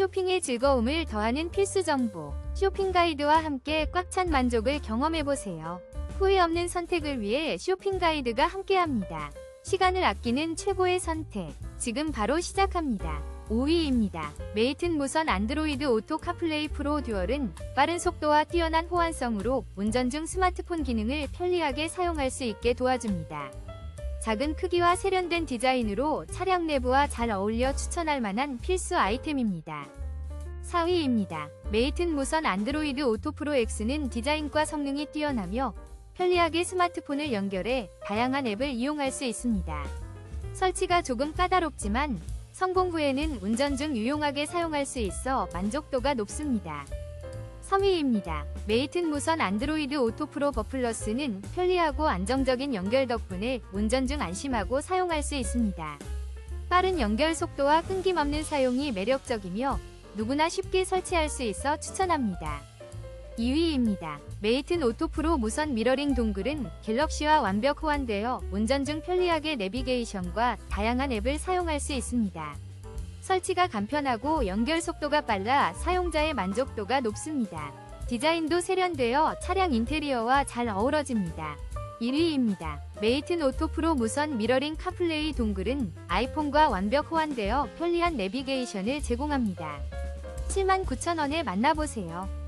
쇼핑의 즐거움을 더하는 필수 정보. 쇼핑 가이드와 함께 꽉 찬 만족을 경험해보세요. 후회 없는 선택을 위해 쇼핑 가이드가 함께합니다. 시간을 아끼는 최고의 선택. 지금 바로 시작합니다. 5위입니다. 메이튼 무선 안드로이드 오토 카플레이 프로 듀얼은 빠른 속도와 뛰어난 호환성으로 운전 중 스마트폰 기능을 편리하게 사용할 수 있게 도와줍니다. 작은 크기와 세련된 디자인으로 차량 내부와 잘 어울려 추천할 만한 필수 아이템입니다. 4위입니다. 메이튼 무선 안드로이드 오토 프로 X는 디자인과 성능이 뛰어나며 편리하게 스마트폰을 연결해 다양한 앱을 이용할 수 있습니다. 설치가 조금 까다롭지만 성공 후에는 운전 중 유용하게 사용할 수 있어 만족도가 높습니다. 3위입니다. 메이튼 무선 안드로이드 오토 프로 버플러스는 편리하고 안정적인 연결 덕분에 운전 중 안심하고 사용할 수 있습니다. 빠른 연결 속도와 끊김없는 사용이 매력적이며 누구나 쉽게 설치할 수 있어 추천합니다. 2위입니다. 메이튼 오토 프로 무선 미러링 동글은 갤럭시와 완벽 호환되어 운전 중 편리하게 내비게이션과 다양한 앱을 사용할 수 있습니다. 설치가 간편하고 연결 속도가 빨라 사용자의 만족도가 높습니다. 디자인도 세련되어 차량 인테리어와 잘 어우러집니다. 1위입니다. 메이튼 오토 프로 무선 미러링 카플레이 동글은 아이폰과 완벽 호환되어 편리한 내비게이션을 제공합니다. 79,000원에 만나보세요.